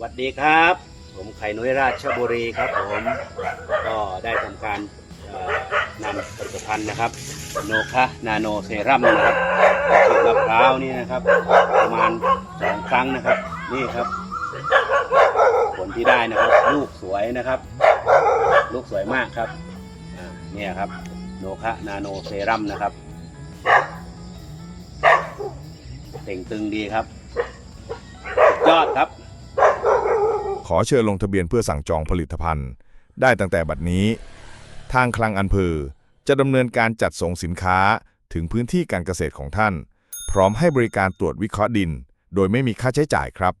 สวัสดีครับ ผมไข่นุ้ยราชบุรีครับผมก็ได้ทำการนำผลิตภัณฑ์นะครับ โนคานาโนเซรั่มนะครับฉีดมะพร้าวนี่นะครับ ประมาณสองครั้งนะครับ นี่ครับ ผลที่ได้นะครับ ลูกสวยนะครับ ลูกสวยมากครับเนี่ยครับ โนคานาโนเซรั่มนะครับเต่งตึงดีครับ ยอดครับ ขอเชิญลงทะเบียนเพื่อสั่งจองผลิตภัณฑ์ ได้ตั้งแต่บัดนี้ ทางคลังอันเพอจะดำเนินการจัดส่งสินค้าถึงพื้นที่การเกษตรของท่าน พร้อมให้บริการตรวจวิเคราะห์ดิน โดยไม่มีค่าใช้จ่ายครับ